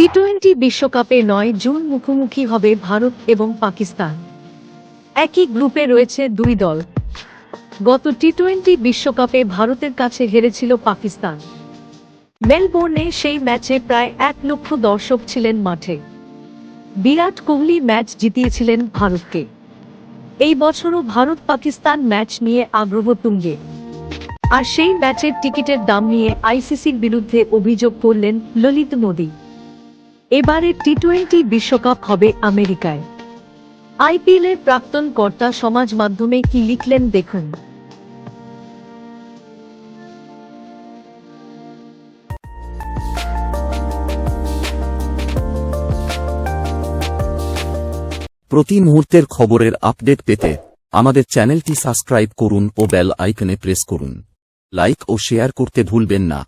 T twenty বিশ্বকাপে নয়, June মুখোমুখি হবে ভারত এবং পাকিস্তান। একই গ্রুপে রয়েছে দুই দল। গত টি টোয়েন্টি বিশ্বকাপে ভারতের কাছে হেরেছিল পাকিস্তান। মেলবোর্নে সেই ম্যাচে প্রায় এক লক্ষ দর্শক ছিলেন মাঠে। বিরাট কোহলি ম্যাচ জিতিয়েছিলেন ভারতকে। এই বছরও ভারত পাকিস্তান ম্যাচ নিয়ে আগ্রহ তুঙ্গে। আর সেই ম্যাচের টিকিটের দাম নিয়ে আইসিসির বিরুদ্ধে অভিযোগ করলেন ললিত মোদী। এবারে টি টোয়েন্টি বিশ্বকাপ হবে আমেরিকায়। আইপিএল এর প্রাক্তন কর্তা সমাজ মাধ্যমে কি লিখলেন দেখুন। প্রতি মুহূর্তের খবরের আপডেট পেতে আমাদের চ্যানেলটি সাবস্ক্রাইব করুন ও বেল আইকনে প্রেস করুন। লাইক ও শেয়ার করতে ভুলবেন না।